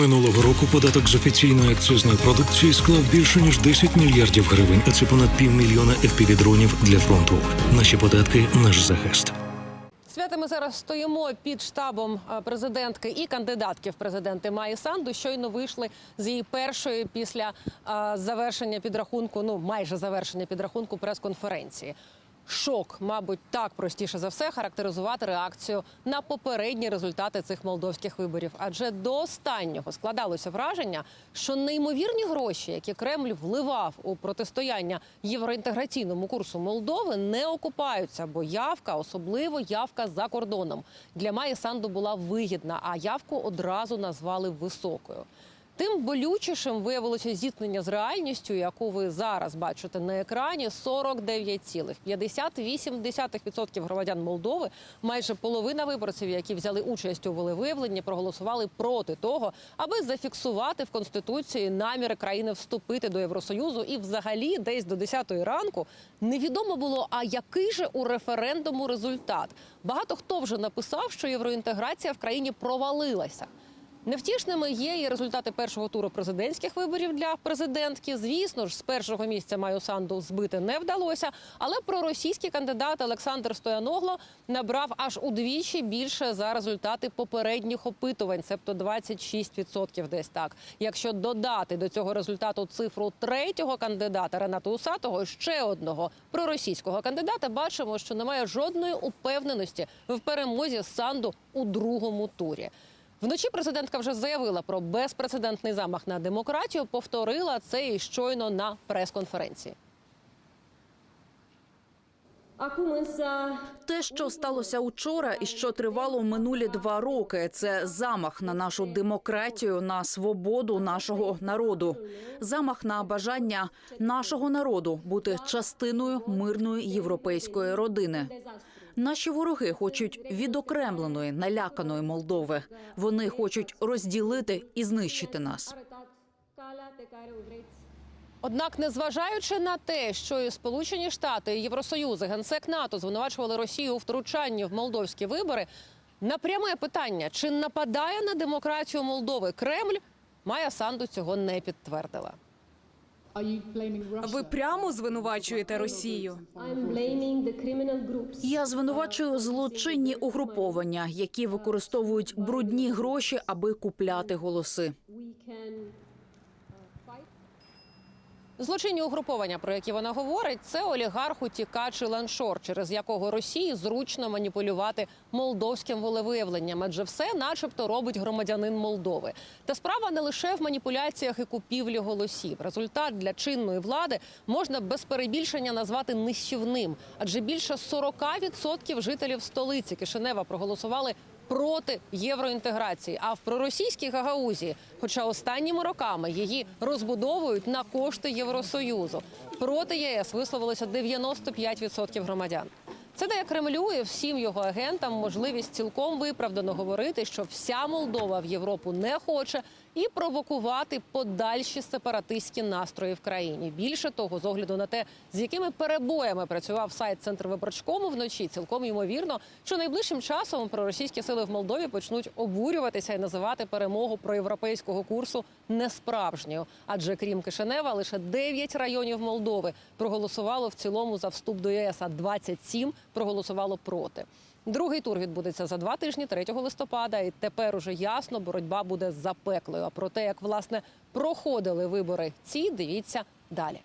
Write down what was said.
Минулого року податок з офіційної акцизної продукції склав більше ніж 10 мільярдів гривень, а це понад півмільйона FPV-дронів для фронту. Наші податки наш захист. Свята, ми зараз стоїмо під штабом е, президентки і кандидатки в президенти Майї Санду. Щойно вийшли з її першої після е, завершення підрахунку, ну майже завершення підрахунку прес-конференції. Шок, мабуть, так простіше за все характеризувати реакцію на попередні результати цих молдовських виборів. Адже до останнього складалося враження, що неймовірні гроші, які Кремль вливав у протистояння євроінтеграційному курсу Молдови, не окупаються, бо явка, особливо явка за кордоном, для Майї Санду була вигідна, а явку одразу назвали високою. Тим болючішим виявилося зіткнення з реальністю, яку ви зараз бачите на екрані. 49,58% громадян Молдови, майже половина виборців, які взяли участь у волевиявленні, проголосували проти того, аби зафіксувати в конституції наміри країни вступити до Євросоюзу. І, взагалі, десь до 10-ї ранку невідомо було, а який же у референдуму результат. Багато хто вже написав, що євроінтеграція в країні провалилася. Невтішними є і результати першого туру президентських виборів для президентки. Звісно ж, з першого місця Маю Санду збити не вдалося. Але проросійський кандидат Олександр Стояногло набрав аж удвічі більше за результати попередніх опитувань, себто 26% десь так. Якщо додати до цього результату цифру третього кандидата Рената Усатого, ще одного проросійського кандидата, бачимо, що немає жодної упевненості в перемозі Санду у другому турі. Вночі президентка вже заявила про безпрецедентний замах на демократію. Повторила це і щойно на прес-конференції. Те, що сталося учора і що тривало минулі два роки, це замах на нашу демократію, на свободу нашого народу, замах на бажання нашого народу бути частиною мирної європейської родини. Наші вороги хочуть відокремленої, наляканої Молдови. Вони хочуть розділити і знищити нас. Однак, незважаючи на те, що і Сполучені Штати, і Євросоюз, і генсек НАТО звинувачували Росію у втручанні в молдовські вибори, на питання, чи нападає на демократію Молдови Кремль, Майя Санду цього не підтвердила. Ви прямо звинувачуєте Росію. I'm blaming the criminal groups Я звинувачую злочинні угруповання, які використовують брудні гроші, аби купляти голоси. Злочинні угруповання, про які вона говорить, це олігарх утікач Ілан Шор, через якого Росії зручно маніпулювати молдовським волевиявленням, адже все, начебто, робить громадянин Молдови. Та справа не лише в маніпуляціях і купівлі голосів. Результат для чинної влади можна без перебільшення назвати нищівним, адже більше 40% жителів столиці Кишинева проголосували проти євроінтеграції. А в проросійській Гагаузії, хоча останніми роками її розбудовують на кошти Євросоюзу, проти ЄС висловилося 95% громадян. Це дає Кремлю і всім його агентам можливість цілком виправдано говорити, що вся Молдова в Європу не хоче, і провокувати подальші сепаратистські настрої в країні. Більше того, з огляду на те, з якими перебоями працював сайт Центр виборчкому вночі, цілком ймовірно, що найближчим часом проросійські сили в Молдові почнуть обурюватися і називати перемогу проєвропейського курсу несправжньою. Адже крім Кишинева, лише 9 районів Молдови проголосувало в цілому за вступ до ЄС, а 27 проголосувало проти. Другий тур відбудеться за два тижні, 3 листопада. І тепер уже ясно, боротьба буде запеклою. А про те, як власне проходили вибори, ці дивіться далі.